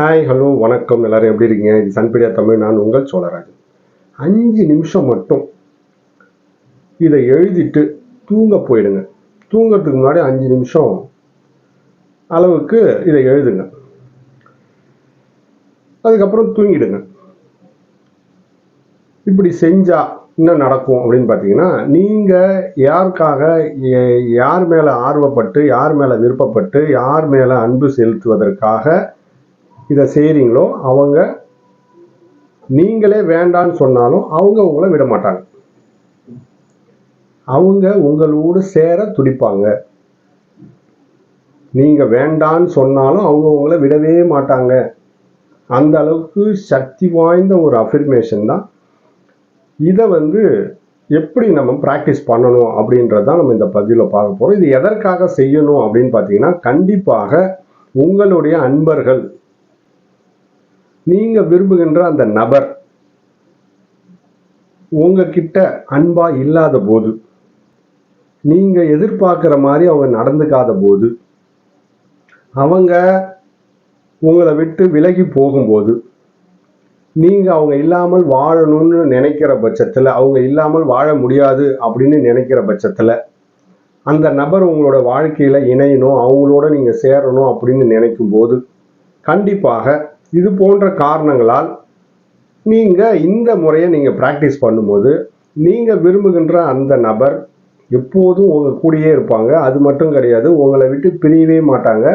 Hi hello வணக்கம். எல்லாரும் எப்படி இருக்கீங்க? இது சன்பீடியா தமிழ். நான் உங்கள் சோழராஜன். அஞ்சு நிமிஷம் மட்டும் இதை எழுதிட்டு தூங்க போயிடுங்க. தூங்குறதுக்கு முன்னாடி அஞ்சு நிமிஷம் அளவுக்கு இதை எழுதுங்க. அதுக்கப்புறம் தூங்கிடுங்க. இப்படி செஞ்சால் என்ன நடக்கும் அப்படின்னு பார்த்தீங்கன்னா நீங்கள் யாருக்காக யார் மேலே ஆர்வப்பட்டு யார் மேலே விருப்பப்பட்டு யார் மேலே அன்பு செலுத்துவதற்காக இதை செய்கிறீங்களோ அவங்க நீங்களே வேண்டான்னு சொன்னாலும் அவங்க உங்களை விட மாட்டாங்க. அவங்க உங்களோடு சேர துடிப்பாங்க. நீங்கள் வேண்டான்னு சொன்னாலும் அவங்க உங்களை விடவே மாட்டாங்க. அந்த அளவுக்கு சக்தி வாய்ந்த ஒரு அஃபிர்மேஷன் தான். இதை வந்து எப்படி நம்ம ப்ராக்டிஸ் பண்ணணும் அப்படின்றது தான் நம்ம இந்த பதிவில் பார்க்க போகிறோம் இது எதற்காக செய்யணும் அப்படின்னு பார்த்தீங்கன்னா கண்டிப்பாக உங்களுடைய அன்பர்கள் நீங்க விரும்புகின்ற அந்த நபர் உங்ககிட்ட அன்பா இல்லாத போது நீங்க எதிர்பார்க்குற மாதிரி அவங்க நடந்துக்காத போது அவங்க உங்களை விட்டு விலகி போகும்போது நீங்க அவங்க இல்லாமல் வாழணும்னு நினைக்கிற பட்சத்தில் அவங்க இல்லாமல் வாழ முடியாது அப்படின்னு நினைக்கிற பட்சத்தில் அந்த நபர் உங்களோட வாழ்க்கையில் இணையணும் அவங்களோட நீங்கள் சேரணும் அப்படின்னு நினைக்கும் போது கண்டிப்பாக இது போன்ற காரணங்களால் நீங்கள் இந்த முறையை நீங்கள் ப்ராக்டிஸ் பண்ணும்போது நீங்கள் விரும்புகின்ற அந்த நபர் எப்போதும் உங்கள் கூடயே இருப்பாங்க. அது மட்டும் கிடையாது உங்களை விட்டு பிரியவே மாட்டாங்க.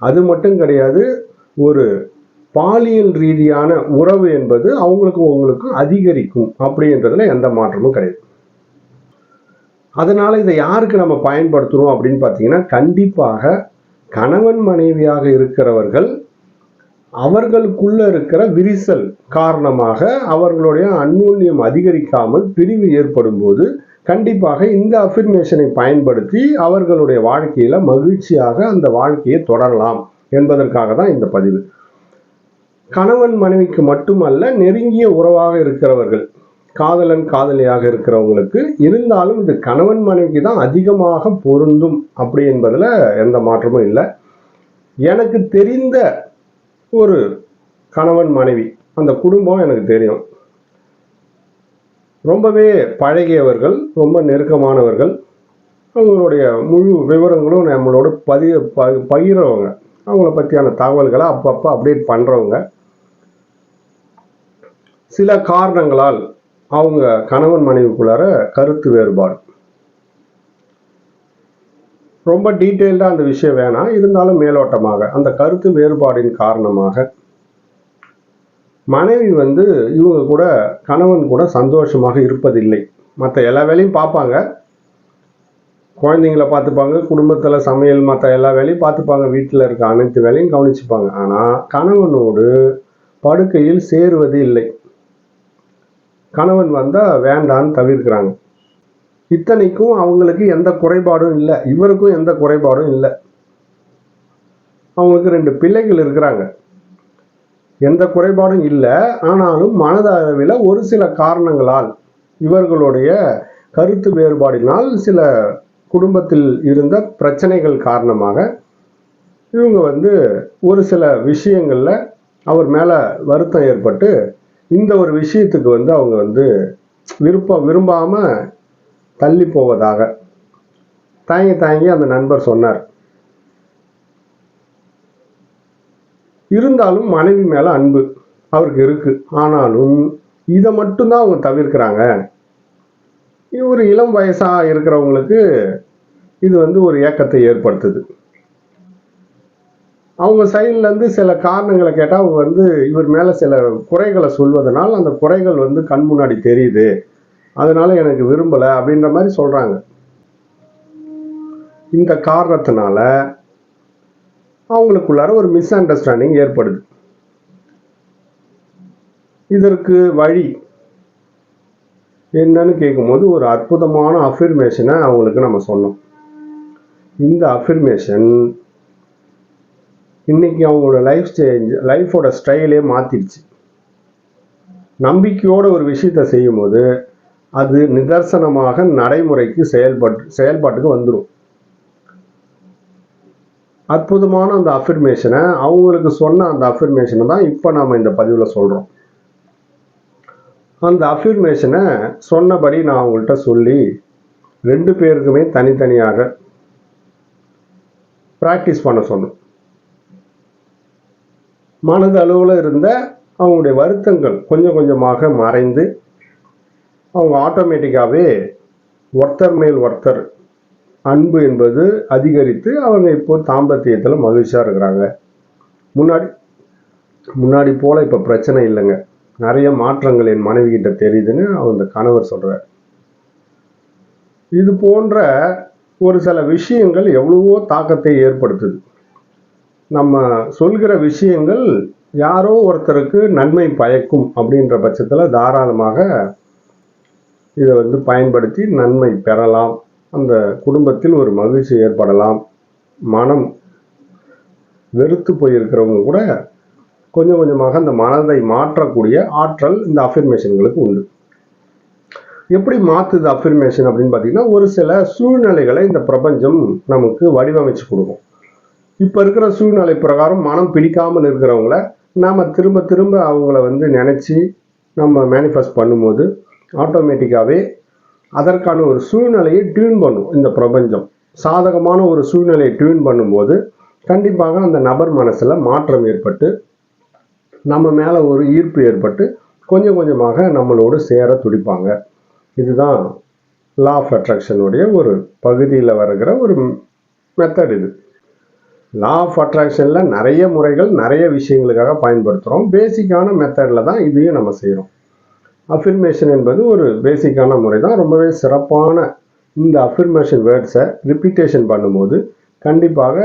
அது மட்டும் கிடையாது ஒரு பாலியல் ரீதியான உறவு என்பது அவங்களுக்கும் உங்களுக்கும் அதிகரிக்கும் அப்படின்றதுல எந்த மாற்றமும் கிடையாது. அதனால் இதை யாருக்கு நம்ம பயன்படுத்துகிறோம் அப்படின்னு பார்த்தீங்கன்னா கண்டிப்பாக கணவன் மனைவியாக இருக்கிறவர்கள் அவர்களுக்குள்ள இருக்கிற விரிசல் காரணமாக அவர்களுடைய அந்யோன்யம் அதிகரிக்காமல் பிரிவு ஏற்படும் போது கண்டிப்பாக இந்த அஃபிர்மேஷனை பயன்படுத்தி அவர்களுடைய வாழ்க்கையில மகிழ்ச்சியாக அந்த வாழ்க்கையை தொடரலாம் என்பதற்காக தான் இந்த பதிவு. கணவன் மனைவிக்கு மட்டுமல்ல நெருங்கிய உறவாக இருக்கிறவர்கள் காதலன் காதலியாக இருக்கிறவங்களுக்கு இருந்தாலும் இது கணவன் மனைவிக்கு தான் அதிகமாக பொருந்தும் அப்படி என்பதில் எந்த மாற்றமும் இல்லை. எனக்கு தெரிந்த ஒரு கணவன் மனைவி அந்த குடும்பம் எனக்கு தெரியும். ரொம்பவே பழகியவர்கள் ரொம்ப நெருக்கமானவர்கள். அவங்களுடைய முழு விவரங்களும் நம்மளோட பதிய ப பகிர்றவங்க. அவங்கள பற்றியான தகவல்களை அப்பப்போ அப்டேட் பண்ணுறவங்க சில காரணங்களால் அவங்க கணவன் மனைவிக்குள்ளார கருத்து வேறுபாடு. ரொம்ப டீட்டெயில்டாக அந்த விஷயம் வேணாம். இருந்தாலும் மேலோட்டமாக அந்த கருத்து வேறுபாடின் காரணமாக. மனைவி வந்து இவங்க கூட கணவன் கூட சந்தோஷமாக இருப்பதில்லை. மற்ற எல்லா வேலையும் பார்ப்பாங்க. குழந்தைங்கள பார்த்துப்பாங்க குடும்பத்தில் சமையல் மற்ற எல்லா வேலையும் பார்த்துப்பாங்க. வீட்டில் இருக்க அனைத்து வேலையும் கவனிச்சுப்பாங்க. ஆனால் கணவனோடு படுக்கையில் சேருவது இல்லை. கணவன் வந்தால் வேண்டான்னு தவிர்க்கிறாங்க. இத்தனைக்கும் அவங்களுக்கு எந்த குறைபாடும் இல்லை. இவருக்கும் எந்த குறைபாடும் இல்லை. அவங்களுக்கு ரெண்டு பிள்ளைகள் இருக்கிறாங்க. எந்த குறைபாடும் இல்லை. ஆனாலும் மனதளவில் ஒரு சில காரணங்களால் இவர்களுடைய கருத்து வேறுபாடினால் சில குடும்பத்தில் இருந்த பிரச்சனைகள் காரணமாக இவங்க வந்து ஒரு சில விஷயங்களில் அவர் மேலே வருத்தம் ஏற்பட்டு இந்த ஒரு விஷயத்துக்கு வந்து அவங்க வந்து விருப்பம் விரும்பாமல் தள்ளி போவதாக. தயங்கி தயங்கி அந்த நண்பர் சொன்னார். இருந்தாலும் மனைவி மேல அன்பு அவருக்கு இருக்கு. ஆனாலும் இதை மட்டும்தான் அவங்க தவிர்க்கிறாங்க. இவர் ஒரு இளம் வயசா இருக்கிறவங்களுக்கு இது வந்து ஒரு ஏக்கத்தை ஏற்படுத்துது. அவங்க சைட்ல இருந்து சில காரணங்களை கேட்டால் அவங்க வந்து இவர் மேல சில குறைகளை சொல்வதனால் அந்த குறைகள் வந்து கண் முன்னாடி தெரியுது. அதனால எனக்கு விரும்பலை அப்படின்ற மாதிரி சொல்கிறாங்க இந்த காரணத்தினால அவங்களுக்குள்ளார ஒரு மிஸ் அண்டர்ஸ்டாண்டிங் ஏற்படுது. இதற்கு வழி என்னன்னு கேட்கும்போது ஒரு அற்புதமான அஃபிர்மேஷனை அவங்களுக்கு நம்ம சொன்னோம். இந்த அஃபிர்மேஷன் இன்னைக்கு அவங்களோட லைஃப் சேஞ்ச் லைஃபோட ஸ்டைலே மாற்றிடுச்சு நம்பிக்கையோட ஒரு விஷயத்தை செய்யும்போது அது நிதர்சனமாக நடைமுறைக்கு செயல்பட்டு செயல்பாட்டுக்கு வந்துடும் அற்புதமான அந்த அஃபிர்மேஷனை அவங்களுக்கு சொன்ன அந்த அஃபிர்மேஷனை தான் இப்போ நாம் இந்த பதிவில் சொல்கிறோம் அந்த அஃபிர்மேஷனை சொன்னபடி நான் அவங்கள்ட்ட சொல்லி ரெண்டு பேருக்குமே தனித்தனியாக ப்ராக்டிஸ் பண்ண சொன்னோம். மனது அளவில் இருந்த அவங்களுடைய வருத்தங்கள் கொஞ்சம் கொஞ்சமாக மறைந்து அவங்க ஆட்டோமேட்டிக்காகவே ஒருத்தர் மேல் ஒருத்தர் அன்பு என்பது அதிகரித்து அவங்க இப்போ தாம்பத்தியத்தில் மகிழ்ச்சியாக இருக்கிறாங்க. முன்னாடி முன்னாடி போல் இப்போ பிரச்சனை இல்லைங்க. நிறைய மாற்றங்கள் என் மனைவி கிட்ட தெரியுதுன்னு அந்த கணவர் சொல்கிறார் இது போன்ற ஒரு சில விஷயங்கள் எவ்வளவோ தாக்கத்தை ஏற்படுத்துது. நம்ம சொல்கிற விஷயங்கள் யாரோ ஒருத்தருக்கு நன்மை பயக்கும் அப்படின்ற பட்சத்தில் தாராளமாக இதை வந்து பயன்படுத்தி நன்மை பெறலாம். அந்த குடும்பத்தில் ஒரு மகிழ்ச்சி ஏற்படலாம். மனம் வெறுத்து போயிருக்கிறவங்க கூட கொஞ்சம் கொஞ்சமாக அந்த மனதை மாற்றக்கூடிய ஆற்றல் இந்த அஃபிர்மேஷன்களுக்கு உண்டு. எப்படி மாற்றுது அஃபிர்மேஷன் அப்படின்னு பார்த்தீங்கன்னா ஒரு சில சூழ்நிலைகளை இந்த பிரபஞ்சம் நமக்கு வடிவமைச்சு கொடுக்கும். இப்போ இருக்கிற சூழ்நிலை பிரகாரம் மனம் பிடிக்காமல் இருக்கிறவங்கள நாம் திரும்ப திரும்ப அவங்கள வந்து நினச்சி நம்ம மேனிஃபெஸ்ட் பண்ணும்போது ஆட்டோமேட்டிக்காகவே அதற்கான ஒரு சூழ்நிலையை டியூன் பண்ணும் இந்த பிரபஞ்சம். சாதகமான ஒரு சூழ்நிலையை டியூன் பண்ணும்போது கண்டிப்பாக அந்த நபர் மனசில் மாற்றம் ஏற்பட்டு நம்ம மேலே ஒரு ஈர்ப்பு ஏற்பட்டு கொஞ்சம் கொஞ்சமாக நம்மளோடு சேர துடிப்பாங்க. இதுதான் லா ஆஃப் அட்ராக்ஷனுடைய ஒரு பகுதியில் வருகிற ஒரு மெத்தட் இது. லா ஆஃப் அட்ராக்ஷனில் நிறைய முறைகள் நிறைய விஷயங்களுக்காக பயன்படுத்துகிறோம் பேசிக்கான மெத்தடில் தான் இதையும் நம்ம செய்கிறோம் அஃபிர்மேஷன் என்பது ஒரு பேசிக்கான முறை தான் ரொம்பவே சிறப்பான இந்த அஃபிர்மேஷன் வேர்ட்ஸை ரிப்பீட்டேஷன் பண்ணும்போது கண்டிப்பாக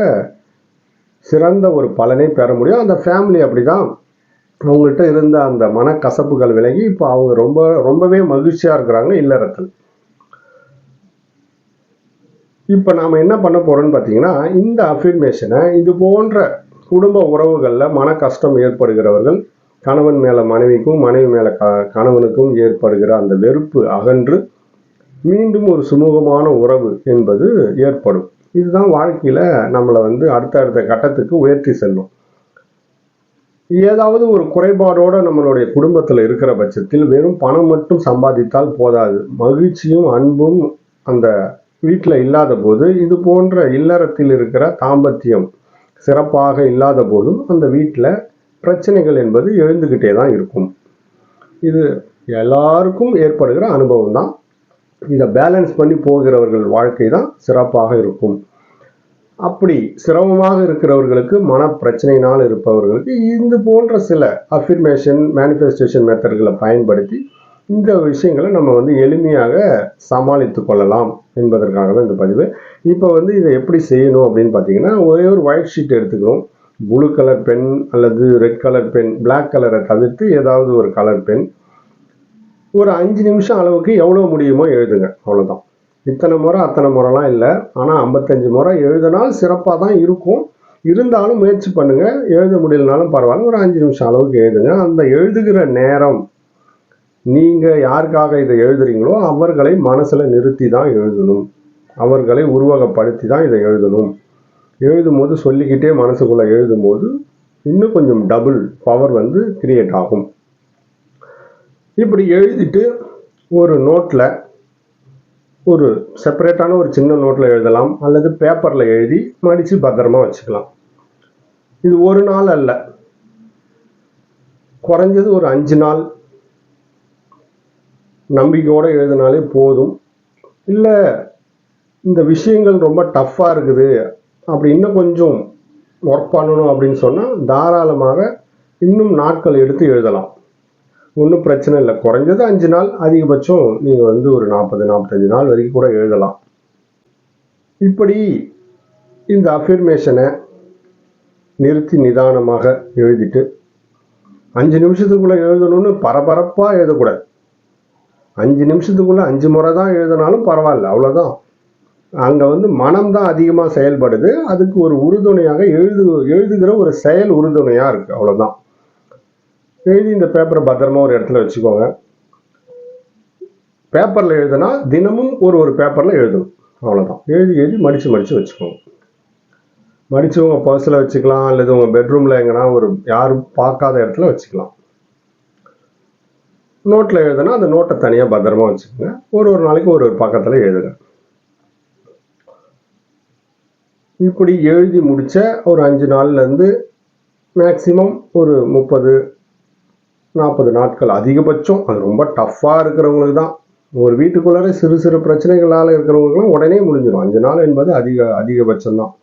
சிறந்த ஒரு பலனை பெற முடியும். அந்த ஃபேமிலி அப்படி தான் அவங்கள்ட்ட இருந்த அந்த மனக்கசப்புகள் விலகி இப்போ அவங்க ரொம்ப ரொம்பவே மகிழ்ச்சியாக இருக்கிறாங்க இல்லறத்தில். இப்போ நாம் என்ன பண்ண போகிறோம்னு பார்த்தீங்கன்னா இந்த அஃபிர்மேஷனை இது போன்ற குடும்ப உறவுகளில் மன கஷ்டம் ஏற்படுகிறவர்கள் கணவன் மேலே மனைவிக்கும் மனைவி மேலே க கணவனுக்கும் ஏற்படுகிற அந்த வெறுப்பு அகன்று மீண்டும் ஒரு சுமூகமான உறவு என்பது ஏற்படும். இதுதான் வாழ்க்கையில் நம்மளை வந்து அடுத்தடுத்த கட்டத்துக்கு உயர்த்தி செல்லும். ஏதாவது ஒரு குறைபாடோடு நம்மளுடைய குடும்பத்தில் இருக்கிற பட்சத்தில் வெறும் பணம் மட்டும் சம்பாதித்தால் போதாது. மகிழ்ச்சியும் அன்பும் அந்த வீட்டில் இல்லாத போது இது போன்ற இல்லறத்தில் இருக்கிற தாம்பத்தியம் சிறப்பாக இல்லாத போதும் அந்த வீட்டில் பிரச்சனைகள் என்பது எழுந்துக்கிட்டே தான் இருக்கும். இது எல்லாருக்கும் ஏற்படுகிற அனுபவம் தான். இதை பேலன்ஸ் பண்ணி போகிறவர்கள் வாழ்க்கை தான் சிறப்பாக இருக்கும். அப்படி சிரமமாக இருக்கிறவர்களுக்கு மன பிரச்சனையினால் இருப்பவர்களுக்கு இது போன்ற சில அஃபிர்மேஷன் மேனிஃபெஸ்டேஷன் மெத்தட்களை பயன்படுத்தி இந்த விஷயங்களை நம்ம வந்து எளிமையாக சமாளித்து கொள்ளலாம் என்பதற்காக தான் இந்த பதிவு. இப்போ வந்து இதை எப்படி செய்யணும் அப்படின்னு பார்த்தீங்கன்னா ஒரே ஒரு ஒயிட் ஷீட் எடுத்துக்கிறோம். ப்ளூ கலர் பென் அல்லது ரெட் கலர் பென் பிளாக் கலரை தவிர்த்து ஏதாவது ஒரு கலர் பென் ஒரு அஞ்சு நிமிஷம் அளவுக்கு எவ்வளோ முடியுமோ எழுதுங்க. அவ்வளோதான் இத்தனை முறை அத்தனை முறைலாம் இல்லை. ஆனால் ஐம்பத்தஞ்சு முறை எழுதினால் சிறப்பாக தான் இருக்கும். இருந்தாலும் முயற்சி பண்ணுங்கள் எழுத முடியலனாலும் பரவாயில்ல. ஒரு அஞ்சு நிமிஷம் அளவுக்கு எழுதுங்க. அந்த எழுதுகிற நேரம் நீங்கள் யாருக்காக இதை எழுதுறீங்களோ அவர்களை மனசில் நிறுத்தி தான் எழுதணும். அவர்களை உருவகப்படுத்தி தான் இதை எழுதணும். எழுதும் போது சொல்லிக்கிட்டே மனசுக்குள்ளே எழுதும் போது இன்னும் கொஞ்சம் டபுள் பவர் வந்து கிரியேட் ஆகும். இப்படி எழுதிட்டு ஒரு நோட்டில் ஒரு செப்பரேட்டான ஒரு சின்ன நோட்டில் எழுதலாம் அல்லது பேப்பரில் எழுதி மடித்து பத்திரமா வச்சுக்கலாம். இது ஒரு நாள் அல்ல. குறைஞ்சது ஒரு அஞ்சு நாள் நம்பிக்கையோடு எழுதினாலே போதும். இல்லை இந்த விஷயங்கள் ரொம்ப டஃப்பாக இருக்குது. அப்படி இன்னும் கொஞ்சம் ஒர்க் பண்ணணும் அப்படின்னு சொன்னால் தாராளமாக இன்னும் நாட்கள் எடுத்து எழுதலாம். ஒன்றும் பிரச்சனை இல்லை. குறைஞ்சது அஞ்சு நாள் அதிகபட்சம் நீங்கள் வந்து ஒரு நாற்பது நாற்பத்தஞ்சு நாள் வரைக்கும் கூட எழுதலாம். இப்படி இந்த அஃபிர்மேஷனை நிறுத்தி நிதானமாக எழுதிட்டு அஞ்சு நிமிஷத்துக்குள்ளே எழுதணும்னு பரபரப்பாக எழுதக்கூடாது. அஞ்சு நிமிஷத்துக்குள்ளே அஞ்சு முறை தான் எழுதினாலும் பரவாயில்ல அவ்வளோதான் அங்கே வந்து மனம் தான் அதிகமாக செயல்படுது. அதுக்கு ஒரு உறுதுணையாக எழுது எழுதுகிற ஒரு செயல் உறுதுணையாக இருக்குது அவ்வளோதான் எழுதி இந்த பேப்பரை பத்திரமா ஒரு இடத்துல வச்சுக்கோங்க. பேப்பரில் எழுதுனா தினமும் ஒரு ஒரு பேப்பரில் எழுதணும். அவ்வளோதான் எழுதி எழுதி மடித்து மடித்து வச்சுக்கோங்க. மடித்து உங்கள் பர்ஸில் வச்சுக்கலாம். அல்லது உங்கள் பெட்ரூமில் எங்கன்னா ஒரு யாரும் பார்க்காத இடத்துல வச்சுக்கலாம். நோட்டில் எழுதுனா அந்த நோட்டை தனியாக பத்திரமா வச்சுக்கோங்க. ஒரு ஒரு நாளைக்கு ஒரு ஒரு பக்கத்தில் எழுதுங்க. இப்படி எழுதி முடித்த ஒரு அஞ்சு நாள்லேருந்து மேக்சிமம் ஒரு முப்பது நாற்பது நாட்கள் அதிகபட்சம். அது ரொம்ப டஃப்பாக இருக்கிறவங்களுக்கு தான். ஒரு வீட்டுக்குள்ளார சிறு சிறு பிரச்சனைகளால் இருக்கிறவங்களுக்குலாம் உடனே முடிஞ்சிடும் அஞ்சு நாள் என்பது அதிக அதிகபட்சம் தான்.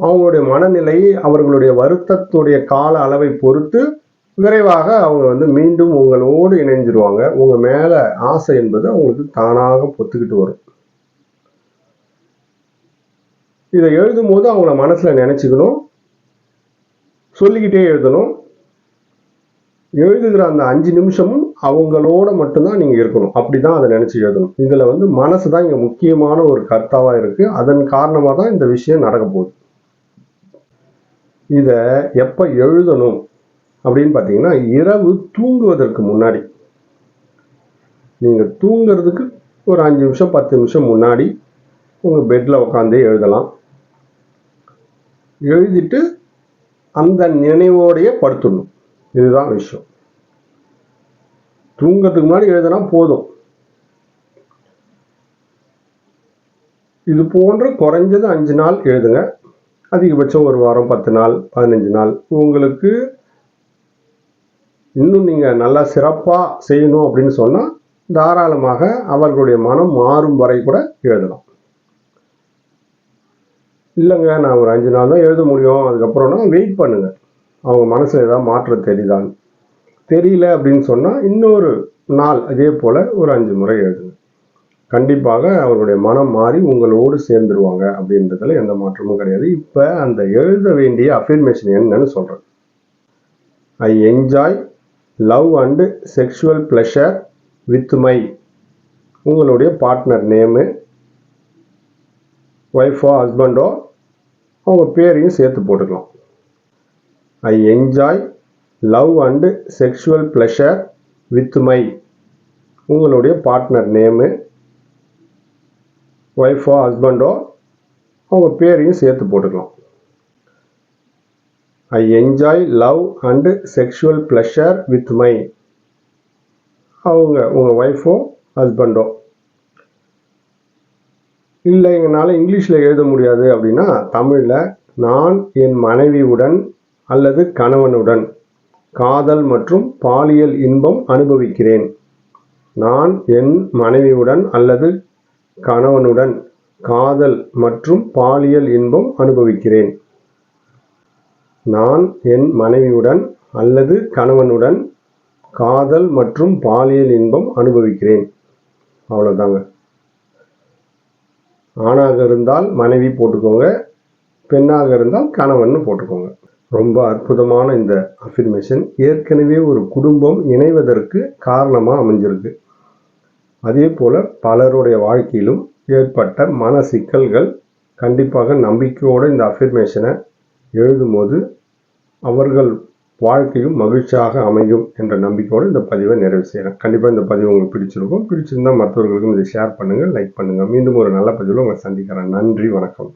அவங்களுடைய மனநிலை அவர்களுடைய வருத்தத்துடைய கால அளவை பொறுத்து விரைவாக அவங்க வந்து மீண்டும் உங்களோடு இணைஞ்சிருவாங்க. உங்கள் மேலே ஆசை என்பது அவங்களுக்கு தானாக பொத்துக்கிட்டு வரும். இதை எழுதும் போது அவங்கள மனசில் நினச்சிக்கணும். சொல்லிக்கிட்டே எழுதணும். எழுதுகிற அந்த அஞ்சு நிமிஷமும் அவங்களோட மட்டும்தான் நீங்கள் இருக்கணும். அப்படி தான் அதை நினச்சி எழுதணும். இதில் வந்து மனசு தான் இங்கே முக்கியமான ஒரு கர்த்தாவாக இருக்குது அதன் காரணமாக தான் இந்த விஷயம் நடக்க போகுது. இதை எப்போ எழுதணும் அப்படின்னு பார்த்தீங்கன்னா இரவு தூங்குவதற்கு முன்னாடி. நீங்கள் தூங்குறதுக்கு ஒரு அஞ்சு நிமிஷம் பத்து நிமிஷம் முன்னாடி உங்கள் பெட்டில் உட்காந்தே எழுதலாம். எழுதிட்டு அந்த நினைவோடையே படுத்துடணும். இதுதான் விஷயம். தூங்கறதுக்கு முன்னாடி எழுதினா போதும். இது போன்ற குறைஞ்சது அஞ்சு நாள் எழுதுங்க. அதிகபட்சம் ஒரு வாரம் பத்து நாள் பதினஞ்சு நாள். உங்களுக்கு இன்னும் நீங்கள் நல்லா சிறப்பாக செய்யணும் அப்படின்னு சொன்னால் தாராளமாக அவர்களுடைய மனம் மாறும் வரை கூட எழுதலாம். இல்லைங்க நான் ஒரு அஞ்சு நாள் தான் எழுத முடியும். அதுக்கப்புறம்னா வெயிட் பண்ணுங்கள் அவங்க மனசில் ஏதாவது மாற்றம் தெரியுதான்னு. தெரியல அப்படின்னு சொன்னால் இன்னொரு நாள் அதே போல் ஒரு அஞ்சு முறை எழுதுங்க. கண்டிப்பாக அவருடைய மனம் மாறி உங்களோடு சேர்ந்துருவாங்க அப்படின்றதுல எந்த மாற்றமும் கிடையாது. இப்போ அந்த எழுத வேண்டிய அஃபர்மேஷன் என்னன்னு சொல்கிறேன் I enjoy love and sexual pleasure with my உங்களுடைய பார்ட்னர் நேமு ஒய்ஃபோ ஹஸ்பண்டோ அவங்க பேரையும் சேர்த்து போட்டுக்கலாம். I enjoy love and sexual pleasure with my உங்களுடைய பார்ட்னர் நேமு ஒய்ஃபோ ஹஸ்பண்டோ அவங்க பேரையும் சேர்த்து போட்டுக்கலாம். I enjoy love and sexual pleasure with my அவங்க உங்கள் ஒய்ஃபோ ஹஸ்பண்டோ இல்லை எங்களால் இங்கிலீஷில் எழுத முடியாது அப்படின்னா தமிழில் நான் என் மனைவியுடன் அல்லது கணவனுடன் காதல் மற்றும் பாலியல் இன்பம் அனுபவிக்கிறேன். நான் என் மனைவியுடன் அல்லது கணவனுடன் காதல் மற்றும் பாலியல் இன்பம் அனுபவிக்கிறேன். நான் என் மனைவியுடன் அல்லது கணவனுடன் காதல் மற்றும் பாலியல் இன்பம் அனுபவிக்கிறேன். அவ்வளோதாங்க ஆணாக இருந்தால் மனைவி போட்டுக்கோங்க பெண்ணாக இருந்தால் கணவன் போட்டுக்கோங்க. ரொம்ப அற்புதமான இந்த அஃபிர்மேஷன் ஏற்கனவே ஒரு குடும்பம் இணைவதற்கு காரணமாக அமைஞ்சிருக்கு. அதே போல் பலருடைய வாழ்க்கையிலும் ஏற்பட்ட மன சிக்கல்கள் கண்டிப்பாக நம்பிக்கையோடு இந்த அஃபிர்மேஷனை எழுதும்போது அவர்கள் வாழ்க்கையும் மகிழ்ச்சியாக அமையும் என்ற நம்பிக்கையோடு இந்த பதிவை நிறைவு செய்கிறேன் கண்டிப்பாக இந்த பதிவு உங்களுக்கு பிடிச்சிருக்கும். பிடிச்சிருந்தால் மற்றவர்களுக்கும் இதை ஷேர் பண்ணுங்கள் லைக் பண்ணுங்கள் மீண்டும் ஒரு நல்ல பதிவில் உங்களை சந்திக்கிறேன். நன்றி வணக்கம்.